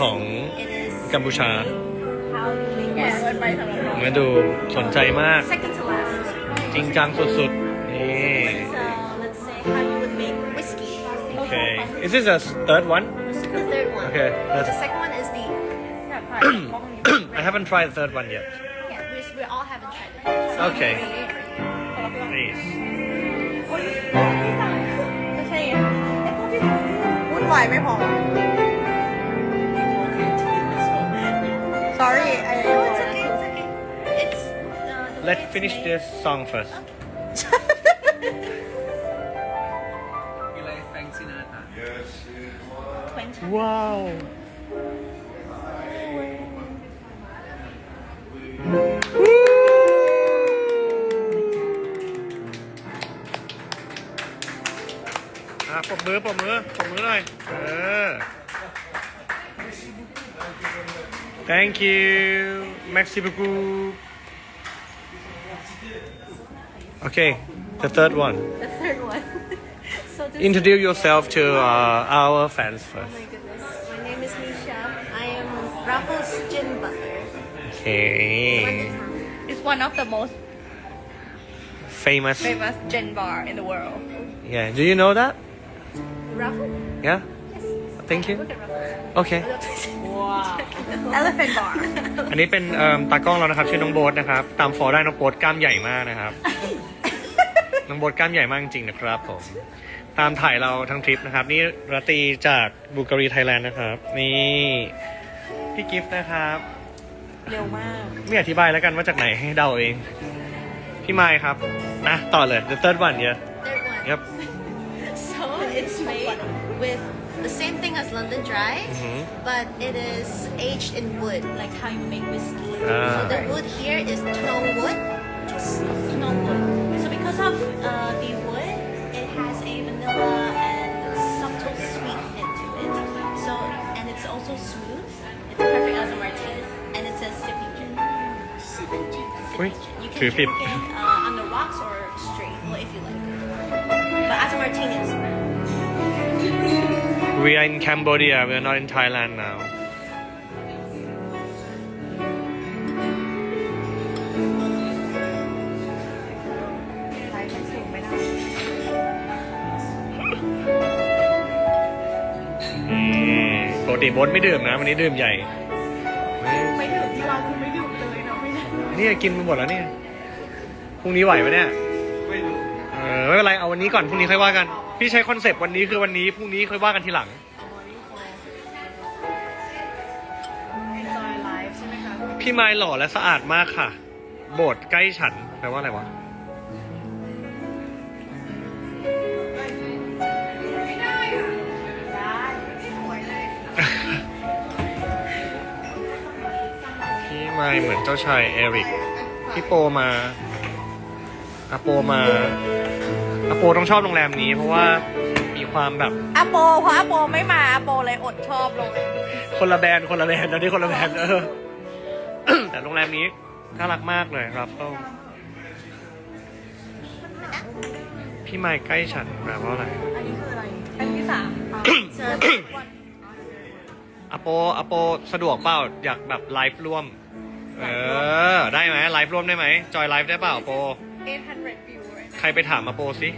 ของ It is กัมพูชา how you make แก่ this. เกินไปสำหรับเรามาดูสนใจมาก Second to last. จริงจังสุดๆ นี่ So let's say how you would make whiskey. โอเค is this a third one The third one. Okay, that's- The second one is the อยากถ่ายกล้องนี้ I haven't tried the third one yet yeah we we all haven't tried it. So Okay. we're- please ก็ใช่ไงวุ่นวายไม่พอ sorry I No, it's okay. It's okay. It's uh, the way let's it's finish made. this song first มีอะไรแฟรงซินาตา Twenty. ว้าวอ่ะปรบมือปรบมือปรบมือหน่อย เออ Thank you merci beaucoup okay the third one The third one. so this introduce yourself to uh, our fans first. Oh first my goodness. My name is Nisha. I am Raffles Gin Butler. okay it's one of the most famous famous gin bar in the world yeah do you know that Raffles? yeah Yes. thank you Look at Raffles. okay elephant bar อันนี้เป็นเอิ่มตากล้องเรานะครับชื่อน้องโบ๊ทนะครับ ตามฟอลได้น้องโบ๊ทกล้ามใหญ่มากนะครับ น้องโบ๊ทกล้ามใหญ่มากจริงๆนะครับผม ตามถ่ายเราทั้งทริปนะครับ นี่ราตรีจากบูการีไทยแลนด์นะครับ นี่พี่กิฟต์นะครับ เร็วมาก ไม่อธิบายแล้วกันว่าจากไหนให้เดาเอง พี่ไมค์ครับนะต่อเลย the third one yeah Third one. yep So it's made with the same thing as London Dry, Mhm. but it is aged in wood, like how you make whiskey. Ah. So the wood here is snow wood, just snow wood. So because of uh, the wood, it has a vanilla and subtle sweet into it. So and it's also smooth. It's perfect as a martini, and it says sipping gin. อุ้ย You ถือ can ผิด drink it uh, on the rocks or straight, well, if you like. But as a martini, it's we are in Cambodia we are not in Thailand now ไลฟ์มันสูงไม่ได้นี่ปกติโบ๊ทไม่ดื่มนะ วันนี้ดื่มใหญ่ ไม่ดื่มที่เราคือไม่ดื่มเลยเนาะไม่ได้เนี่ยกินไปหมดแล้วเนี่ย พรุ่งนี้ไหวไหมเนี่ย ไม่รู้ เออ ไม่เป็นไร เอาวันนี้ก่อน พรุ่งนี้ค่อยว่ากัน พี่ใช้คอนเซปต์วันนี้คือวันนี้พรุ่งนี้ค่อยว่ากันทีหลัง enjoy life ใช่ไหมคะพี่ไมล์หล่อและสะอาดมากค่ะ โบสถ์ใกล้ฉันแปลว่าอะไรวะ ได้สวยเลยพี่ไมล์เหมือนเจ้าชายเอริก พี่โปมาอาโปมา อาโปต้องชอบโรงแรมนี้ เพราะว่ามีความแบบอาโปเพราะอาโปไม่มาอาโปเลยอดชอบลงคนละแบรนด์คนละแบรนด์ตอนนี้คนละแบรนด์เออ แต่โรงแรมนี้น่ารักมากเลยครับก็พี่ไมค์ใกล้ฉันแปลว่าอะไรอันนี้คืออะไร อันที่สาม it's a third one. อโปอโปสะดวกเปล่าอยากแบบไลฟ์ร่วม เออ ได้ไหมไลฟ์ร่วมได้ไหมจอยไลฟ์ได้เปล่าอโป800 view right ใครไปถามอโปสิ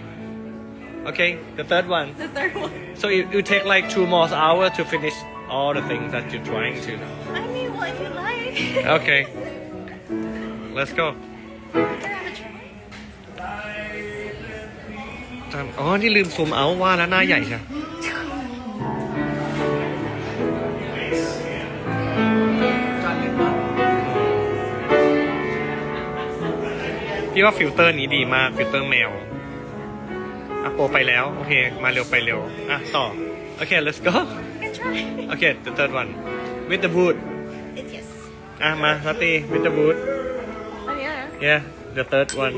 โอเค the third one the third one so it you take like two more hours to finish all the things that you're trying to I mean, well, if you like. okay let's go You can have a try. จำอ๋อ นี่ลืมซูมเอาว่าแล้วหน้าใหญ่ใช่ พี่ว่าฟิลเตอร์นี้ดีมากฟิลเตอร์แมวอะโปรไปแล้ว โอเค มาเร็วไปเร็ว อะ ต่อ โอเค let's go You can try. โอเค the third one with the wood It, yes. อะ มาสตี with the wood อันเนี้ยนะ yeah the third one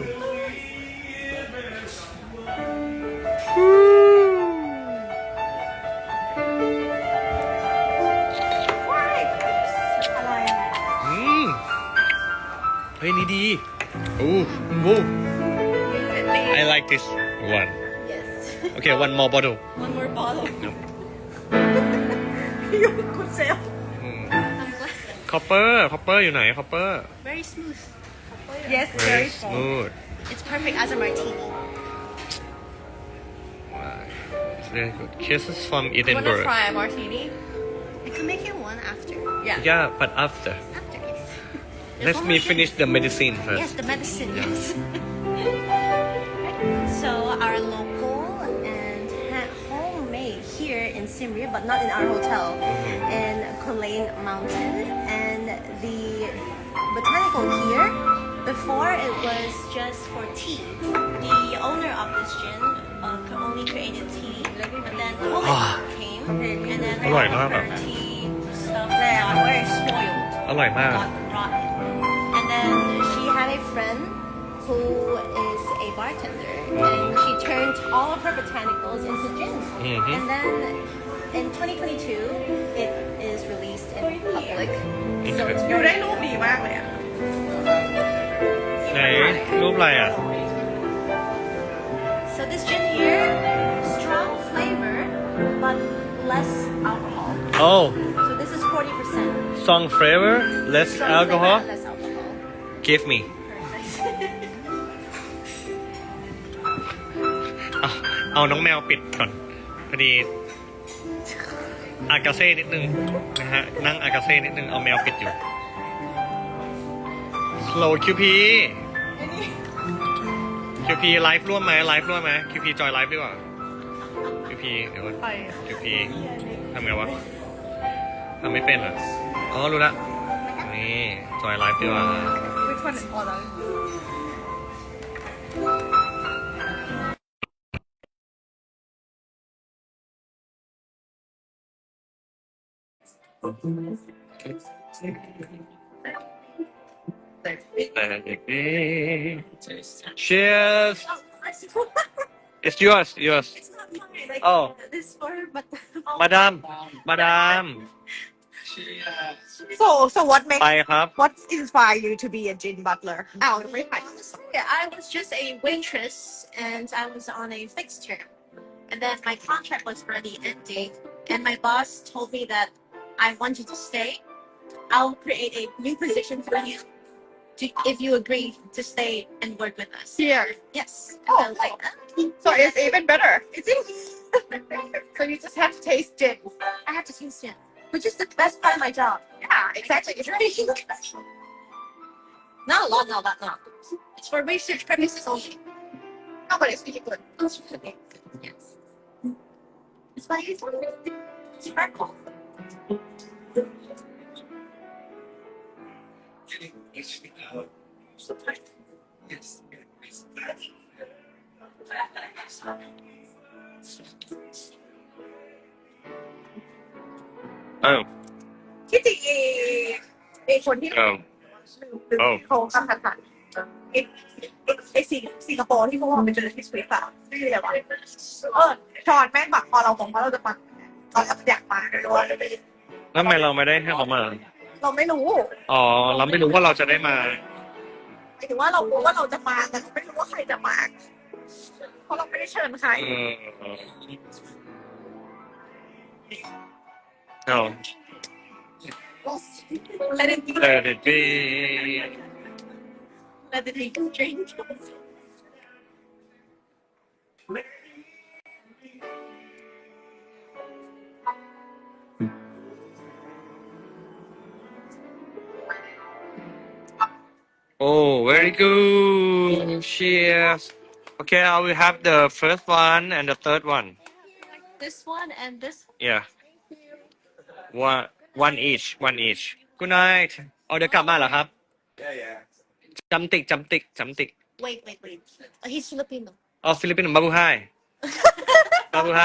อะไรอืมเฮ้ยนี่ดี อู้วู I like this one Yes. okay one more bottle One more bottle. ยูคุณเซลคอปเปอร์คอปเปอร์อยู่ไหนคอปเปอร์ Very smooth. Yes very very small smooth It's perfect as a martini. very good kisses from wanna Edinburgh try a martini I can make you one after. yeah yeah but after After, yes. let There's one me more thing. finish the medicine first Yes, the medicine, yes. so our local and ha- homemade here in Siem Reap, but not in our hotel, in Colane Mountain. And the botanical here, before it was just for tea. The owner of this gin uh, c- only created tea, but then COVID Ah. came, and then Oh all my of God. her tea stuff there are very spoiled อร่อยมาก got rotten. friend who is a bartender, and she turned all of her botanicals into gin. Mhm. And then in 2022, it is released in public. So it's ดู very ได้รูปดีมากเลยอ่ะ ไหนรูปอะไรอ่ะ So this gin here, strong flavor, but less alcohol. oh So this is 40%. strong flavor less Strong alcohol flavor, less alcohol. give me เอาเอาน้องแมวปิดก่อนพอดี อากาเซ่นิดนึงนะฮะนั่งอากาเซ่นิดนึงเอาแมวปิดอยู่ slow QP QP ไลฟ์ร่วมไหมไลฟ์ร่วมไหม QP จอยไลฟ์ดีกว่า QP เดี๋ยวก่อนไป QP ทำไงวะทำไม่เป็นเหรออ๋อรู้ละนี่จอยไลฟ์ดีกว่า which one is order Cheers It's yours yours Oh This for but Madam Madam so so what makes ไปครับ what inspire you to be a gin butler อ้าวยังไม่ถ่าย Yeah, I was just a waitress and I was on a fixed term. And then my contract was already ending. And my boss told me that I want you to stay. I'll create a new position for you to, if you agree to stay and work with us. here Yes. And I like, so it's even better it's so you just have to taste gin I have to taste it, which is the best part of my job. yeah exactly it's really Not a lot, not a lot, not. It's for research purposes only. no but it's really good It's really good, Yes. It's why it's sparkle. Oh ที่จริงไอ้คนที่ oh โอ้โครงกระทันไอ้ไอ้สิงสิงคโปร์ที่พวกเราไปเจอที่สวิตอะชื่ออะไรวะเออชอนแม่งแบบพอเราบอกว่าเราจะมา ตอนแรกอยากมาด้วยแล้วทำไมเราไม่ได้ให้เขามา เราไม่รู้อ๋อ เราไม่รู้ว่าเราจะได้มา หมายถึงว่าเรารู้ว่าเราจะมาแต่เราไม่รู้ว่าใครจะมาเพราะเราไม่ได้เชิญใครเออเอา Let it be Let it be Let it be drink Oh very good Cheers Okay I will have the first one and the third one This one and this Yeah one one each one each Good night เอาเดี๋ยวกลับมาเหรอครับ Yeah, yeah. จำติกจำติกจำติก Wait, wait, wait. Uh, he's Filipino. อ๋อฟิลิปปินส์บาบูไฮบาบูไฮ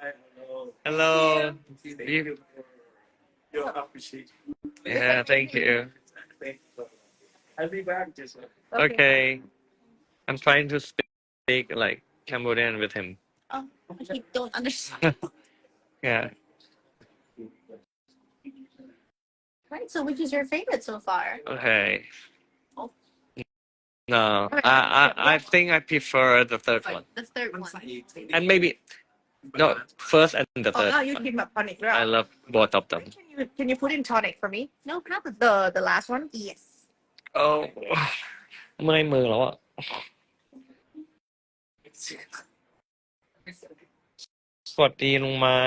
Hi, hello. Hello You, you appreciate. Yeah thank you Thank you. I'll be back, Okay. okay. I'm trying to speak like Cambodian with him. Oh, he don't understand. yeah. Right, so which is your favorite so far? Okay. Oh. No, I, I I think I prefer the third one. The third one. And maybe no, first and the oh, third. Oh, no, you give up tonic. I love both of them. Can you, can you put in tonic for me? No problem. The the last one? Yes. โอ้เมื่อยมือแล้วอะสวัสดีลุงไม้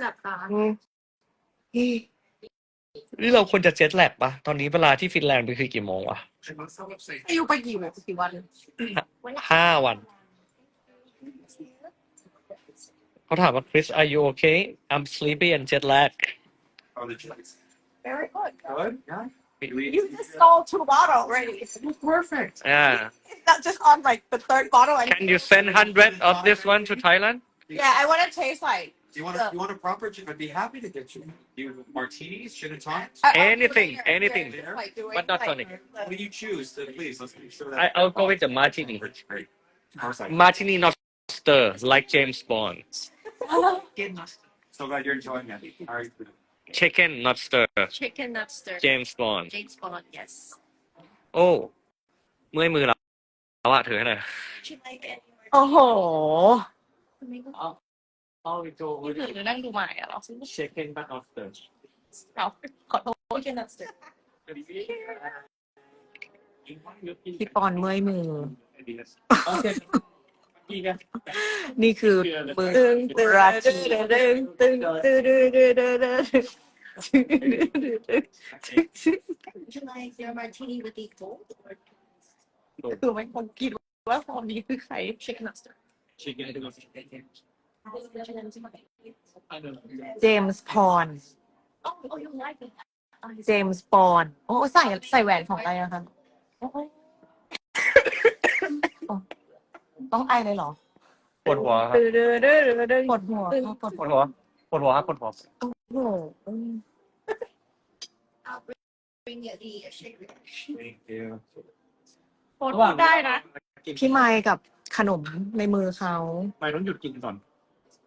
จับตานี่เราควรจะเจ็ตแลกปะตอนนี้เวลาที่ฟินแลนด์ไปคือกี่โมงวะ อายุไปกี่วันกี่วัน ห้าวัน เขาถามว่า Chris are you okay I'm sleepy and jet lag How did you? very good Good. Yeah. you just stole two bottles already Perfect. yeah it's not just on like the third bottle and can you send hundred of this one to Thailand yeah I want to taste like Do you want a, you want a proper? gin? I'd be happy to get you. You martinis, gin and tonics. I- I- Anything, yeah, anything. yeah, like doing, But not like, tonic. the- What do you choose? So please, let's make sure that. I I'll go with the martini Great, great. Perfect. martini not stir like James Bond So glad you're enjoying it. All right. chicken not stir Chicken not stir. James Bond James Bond, yes. โอ้เมื่อยมือแล้วแล้วอะถือให้หน่อย Would you like any more? โอ้โห Flamingo? I'll go นี่คือนั่งดูใหม่อะเหรอ chicken but not stir. เอาขอโทษ Chicken not stir. พี่ปอนเมื่อยมือ Okay. นี่คือมือตึงตึงราชีตึงตึงตึงตึงตึงตึงตึง Would you like your martini with the gold or คือไม่คนคิดว่าฟอร์มนี้คือใคร chicken not stir? Chicken. Chicken เจมส์พอน Oh, oh, you like it? Oh, เจมส์ปอนโอ้ใส่ใส่แหวนของใครอะคะ ต้องไอเลยเหรอปวดหัวครับปวดหัวปวดปวดหัวปวดหัวครับปวดหัวหัว I'll bring you the shaker. Thank you. ปวดหัวได้นะพี่ไมค์กับขนมในมือเขา ไม่ต้องหยุดกินก่อน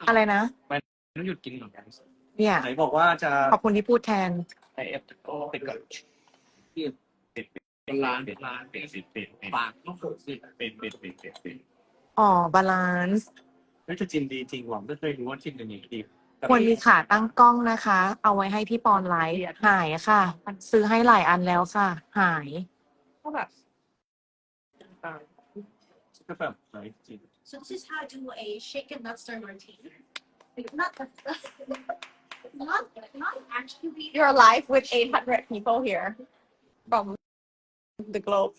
อะไรนะ ต้องหยุดกินก่อนเนี่ย ไหนบอกว่าจะขอบคุณที่พูดแทน ไอเอฟโอปิดก่อนปิดปิดเป็นร้านเป็นร้านปิดปิดปิดปากต้องปิดปิดปิดปิดปิดปิดอ๋อบาลานซ์แล้วจะจินดีจริงหวังไม่เคยรู้ว่าจินเป็นอย่างนี้ดีควรมีขาตั้งกล้องนะคะ เอาไว้ให้พี่ปอนไลฟ์หายอะค่ะ ซื้อให้หลายอันแล้วค่ะ หาย ก็แบบก็แบบไหนจริง So this is how I do a shaken nut stir routine. Not, not, not actually. You're alive with 800 people here from the globe.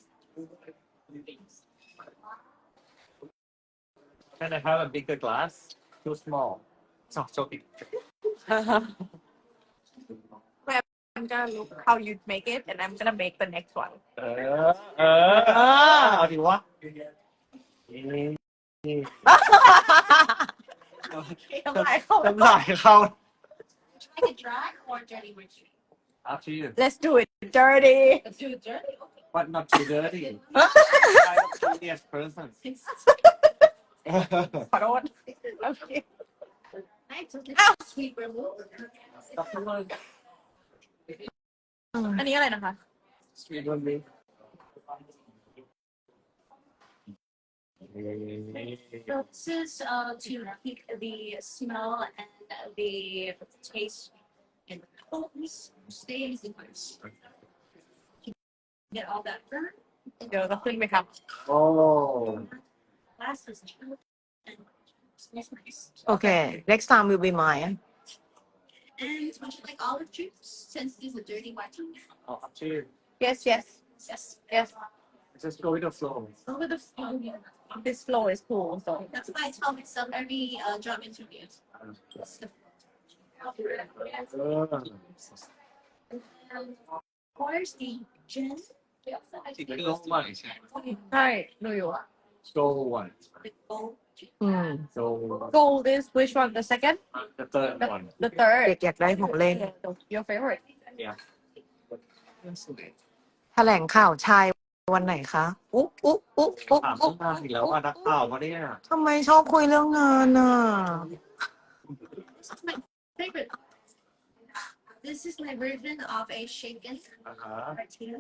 Can I have a bigger glass? Too small. Not so big. I'm gonna look how you make it, and I'm gonna make the next one. Uh, uh, uh, เออเอาดิวะ น้ำลายเข้า น้ำลายเข้า Like it dry or dirty martini? Up to you. Let's do it dirty Let's do it dirty. Okay. But not too dirty. I'm a genius person. ขอโทษโอเค Nice. So this is sweet remove. อันนี้อะไรนะคะ Sweet one, me. So this is uh, to keep the smell and the taste and the potency stays in place. Get all that burn. เดี๋ยวจะขึ้นไหมครับ Oh. Last is chilled and smells nice. โอเค next time will be mine And would you like olive juice since this is a dirty martini? Oh, up to you. yes yes Yes. yes Just go with the flow. Over the phone. this flow is cool so That's why I tell myself every uh, job interview. Where's the gin? We also have It's low one. ใช่ดูอยู่อ่ะ Go one. the gold gin. อืม Go gold is which one the second the third one. the third เด็กอยากได้ของเล่น your favorite Yeah. แถลงข่าวชาย วันไหนคะ อุ๊อุ๊อุ๊อุ๊ถามอุ๊ตั้งนานอีกแล้วว่านักข่าวมาเนี่ยทำไมชอบคุยเรื่องงานอะ My favorite. This is my version of a shaken อ่าฮะ tortilla.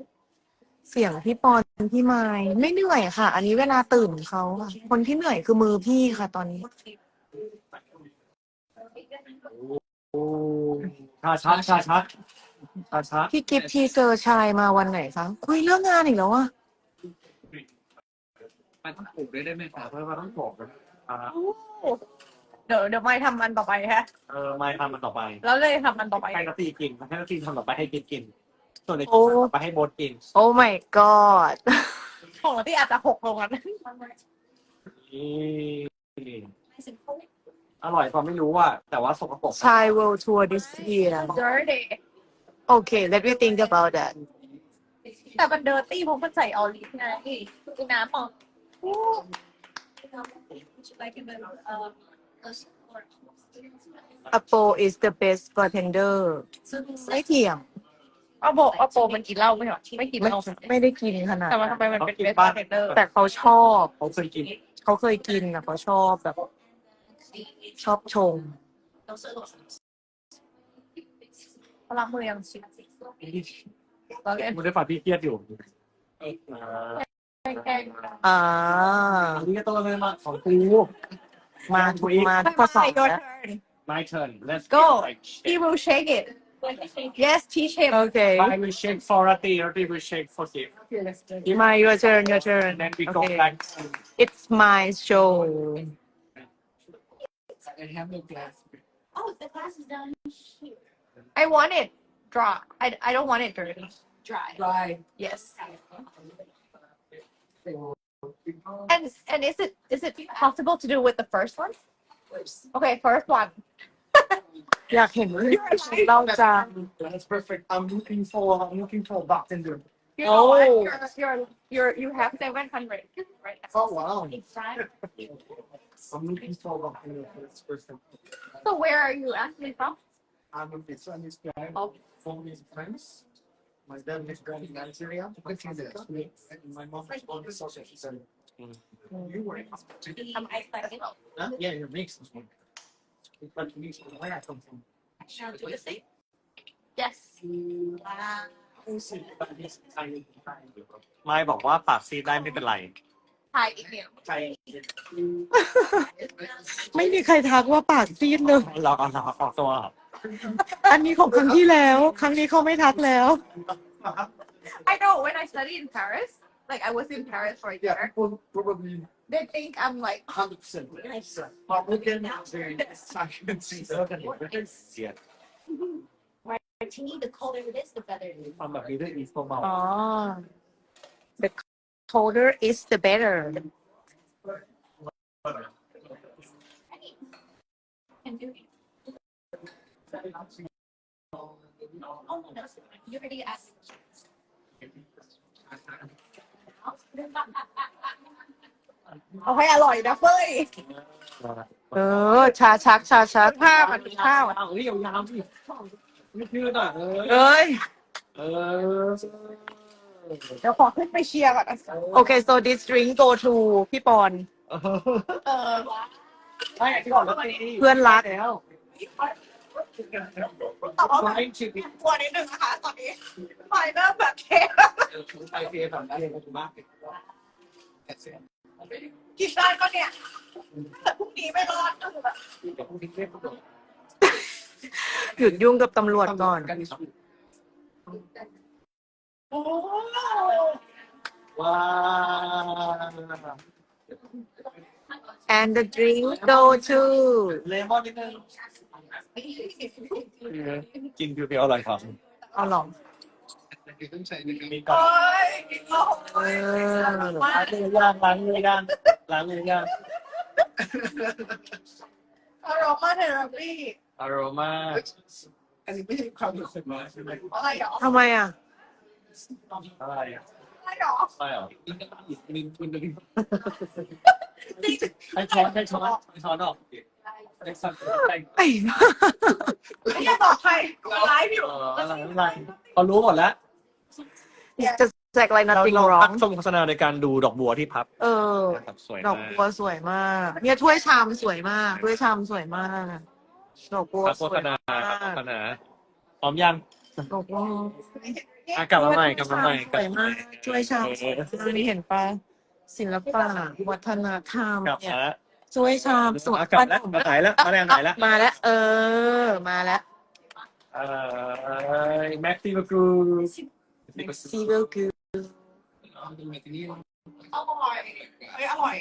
เสียงพี่ปอนพี่ไม้ไม่เหนื่อยค่ะ อันนี้เวลาตื่นเขาค่ะ คนที่เหนื่อยคือมือพี่ค่ะ ตอนนี้ โอ้ชาชักชาชักชาชักพี่กิฟต์ทีเซอร์ชายมาวันไหนคะ คุยเรื่องงานอีกแล้วอะ มันต้องปลูกได้ได้ไหมครับเพื่อมาต้องบอกนะอ่าเดี๋ยวเดี๋ยวไม่ทำมันต่อไปฮะ เออไม่ทำมันต่อไปแล้วเลยทำมันต่อไป ให้นาตีกินให้นาตีทำต่อไปให้กินกิน ส่วนในโอ้ต่อไปให้โบดกินโอ้ my god ของเราที่อาจจะหกลงกันนี่อร่อยตอนไม่รู้อะแต่ว่าสกปรกชาย world tour this year dirty โอเค let me think about that แต่มันเดอร์ตี้เพราะมันใส่ออลิฟไงดูน้ำอะ Would you like a bit of uh, those or Apple is the best bartender so this ไม่เถียง เอาโบเอาโปมันกินเหล้าไหมเหรอไม่กินไม่เหล้าไม่ได้กินขนาดแต่ว่านั้นทำไมมันเป็นเบสเทนเดอร์แต่เขาชอบเขาเคยกิน เขาเคยกินนะเขาชอบแบบ ชอบชง those are those. พลังมือยังชิบ เราเล่น มันได้ฝากพี่เครียดอยู่ แกล้ง อ่า อันนี้ก็ต้องเลยมาของกู มามาทุกข้อสอบ โยน แล้ว my turn let's Go. get like he will shake it yes teach him โอเค I will shake for Rati Rati will shake for Steve my your turn your turn and then we go Okay. back it's my show I have no glass Oh, the glass is down here. I want it dry I I don't want it dirty Dry. dry yes and and is it is it possible to do with the first one okay first one อยากเห็นเราจะ that's perfect I'm looking for I'm looking for bartender you know what Oh. you're you're you're you have seven hundred right oh wow It's dry. I'm looking for bartender for this person so where are you actually from I'm a Vietnamese guy Oh. From his friends my dad was born in Nigeria but in the and my mom was born in South Africa you were in I'm ice like Huh? Yeah, you're mixed. But mixed with where I come from. Now do the same. yes Wow. Thai. ไม่บอกว่าปากซีดได้ไม่เป็นไร Thai email Thai. ไม่มีใครทักว่าปากซีดเลยเราเอาเราออกตัว อันนี้ของครั้งที่แล้ว ครั้งนี้เขาไม่ทักแล้ว I know when I studied in Paris, like I was in Paris for a Yeah, year, people probably they think I'm like, 100%. Republican, very I can see that. Martini, the colder it is, the better it is. ทำแบบนี้ด้วยอีสโตมา อ๋อ the colder is the better Can do it. Oh, no, you already asked. เอาให้อร่อยนะเฟ้ย เออ ชาชัก ชาชักข้าวมันเป็นข้าวเอาเฮ้ยยาวๆสิไม่ชื่อหน่อยเออเอ้ย เออเดี๋ยวขอขึ้นไปเชียร์ก่อนนะโอเค so this drink go to พี่ปอน เออไม่ที่ก่อนแล้วตีเพื่อนรัก แล้ว แต่ว่าไม่ชิบกลัวนิดนึงนะคะตอนนี้ไฟเริ่มแบบเทไทยเฟียแบบอะไรกันบ้างกินได้ก็เนี่ยแต่พรุ่งนี้ไม่รอดก็คือแบบเดี๋ยวพรุ่งนี้เรียกพวกเราหยุดยุ่งกับตำรวจก่อนกันที่สองโอ้ว้า and the drink go to เลมอนนิดนึง กินเพียวๆอร่อยครับเอาหรอต้องใช้ในการมีก่อนยกินเหล้าเออล้างมือย่างล้างมือย่างล้างมือย่างอารมาเทอราปีอารมาอันนี้ไม่ใช่ความรู้สึกมาใช่ไหมอะไรหรอทำไมอะอะไรอะอะไรหรออะไรอะมีคุณดึงให้ช้อนให้ช้อนให้ช้อนออก ให้ช้อนให้ไอ้ไม่ได้บอกใครไลฟ์อยู่อะไรอะไรเขารู้หมดแล้วจะแจกอะไรเรา nothing เรา wrong ตั้งทรงโฆษณาในการดูดอกบัวที่พับ เออ สวยดอกบัวสวยมาก เนี่ยถ้วยชามสวยมากถ้วยชามสวยมากดอกบัวสโฆวษยณามากโฆษณาอร้อมยังดอะกลับมาใหม่กลับมาใหม่สวยมากช่วยชาวนี่เห็นปะศิลปะวัฒนธรรมกลับเนี่ยมาแล้ว ช่วยชามสวยอะกลับแล้วมาหายแล้วมาแรงหายแล้ว มาแล้ว เออ มาแล้ว เอ่อแม็กซี่กูซีเวลคืออร่อยเฮ้ยอร่อย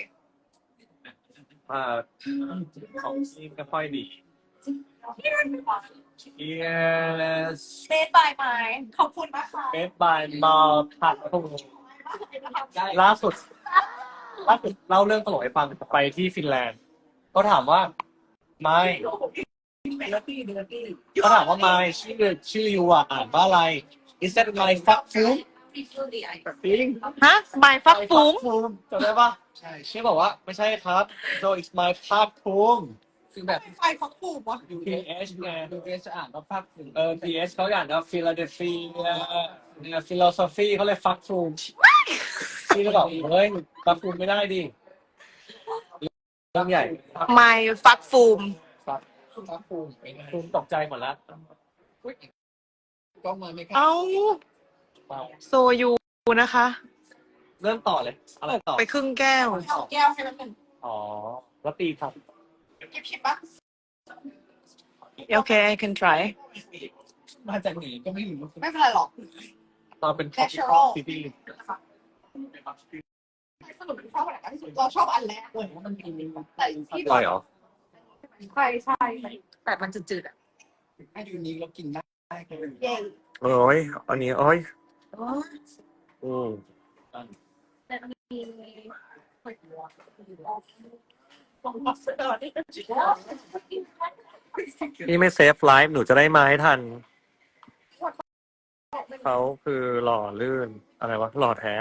อ่าของซีไม่ค่อยดี yes เบสบายไม้ขอบคุณนะคะเบสบายมาผัดพุ่งล่าสุด ล่าสุดเล่าเรื่องตลกให้ฟังไปที่ฟินแลนด์ก็ถามว่าไม่ก็ถามว่าไม่ชื่อชื่อยูอะอ่านว่าอะไร is that my fuck food จริงฮะบายฟักฟุ้งจำได้ปะใช่ชื่อบอกว่าไม่ใช่ครับ so it's my fuck ฟุ้งคือแบบ ไฟเขาถูกวะ PH ไง PH อ่านว่าฟักเออ PH เขาอ่านว่า Philadelphia เนี่ย philosophy เขาเลยฟักฟูม พี่ก็บอกเฮ้ยฟักฟูมไม่ได้ดิเรื่องใหญ่ไม่ฟักฟูมฟักฟักฟูมฟูมตกใจหมดแล้วเอ้าเปล่าโซยูนะคะ เริ่มต่อเลยอะไรต่อไปครึ่งแก้ว เอาแก้วให้มันเป็นอ๋อแล้วตีครับ เก็บชิปปะ โอเค I can try มาจากไหนก็ไม่รู้ ไม่เป็นไรหรอกตอนเป็น Natural city สรุปชอบอันไหนที่สุดเราชอบอันแรกเลยมันกินแต่ที่ใช่เหรอใช่ใช่แต่มันจืดๆอะให้ดูนี้เรากินได้เย้โอ้ยอันนี้โอ้ยอืมพี่ไม่เซฟไลฟ์หนูจะได้มาให้ทัน เขาคือหล่อลื่น อะไรวะ หล่อแท้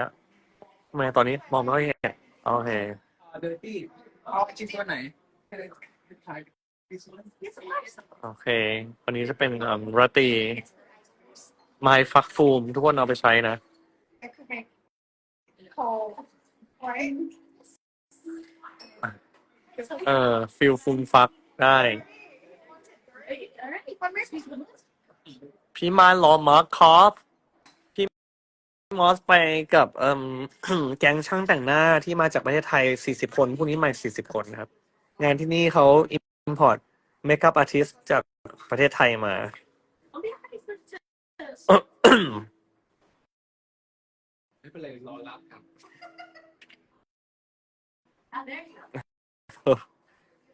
ทำไมตอนนี้มองไม่ค่อยเห็นโอเค เดอร์ตี้เอาชิ้นตัวไหนโอเค วันนี้จะเป็นอ่าราตรีไมฟักฟูม ทุกคนเอาไปใช้นะโคไว้เออ ฟิลฟูมฟักได้มันไม่สีพี่มารอมาร์คคอฟพี่ มอสไปกับเอ่ม แก๊งช่างแต่งหน้าที่มาจากประเทศไทย 40 คนพวกนี้มา40 คนนะครับ งานที่นี่เขา import makeup artist จากประเทศไทยมา ไม่เป็นไรรอรับครับ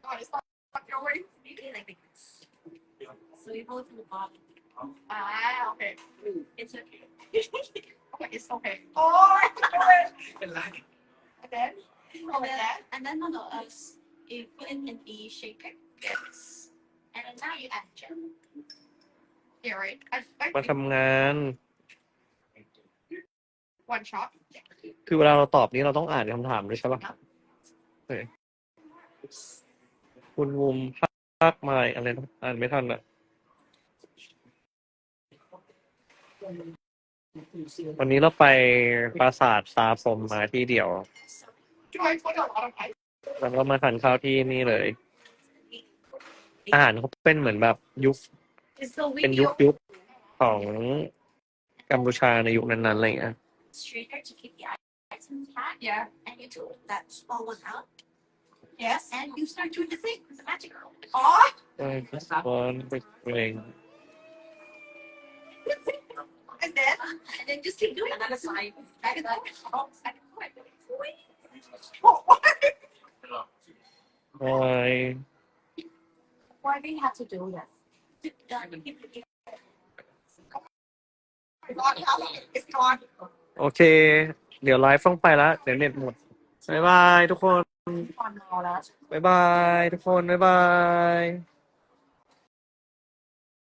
ก่อนที่จะโยน So you go to the bottom. อ่าโอเค It's okay. โอเค it's okay โอ้ยเป็นไร and then And then, and then on the us, you put it in the shaker. Yes. And then now you add gel. yeah right I, I มาทำงาน one shot คือเวลาเราตอบนี้เราต้องอ่านคำถามด้วยใช่ปะโอเคคุณวุมภาคไมายอะไรนะอ่านไม่ทันอะ วันนี้เราไปปราสาทซาฟมมาที่เดียวช่วยคนเราเราไปแล้วก็มาทานข้าวที่นี่เลย อาหารเขาเป็นเหมือนแบบยุค It's the เป็นยุค video ยุคของกัมพูชาในยุคนั้นๆอะไรอย่างเงี้ย strainer to keep the items flat. yeah And you took that small one out. yes And you start doing the thing with the magic girl. อ๋อวันไปเพลง and then And then just keep doing another side. Back and forth. oh second point โอ้ย oh โอ้ย Why do you have to do that? Done. God it's gone โอเค เดี๋ยวไลฟ์ต้องไปละเดี๋ยวเน็ตหมดบ๊ายบายทุกคนความเมาแล้วบ๊ายบายทุกคน บ๊ายบาย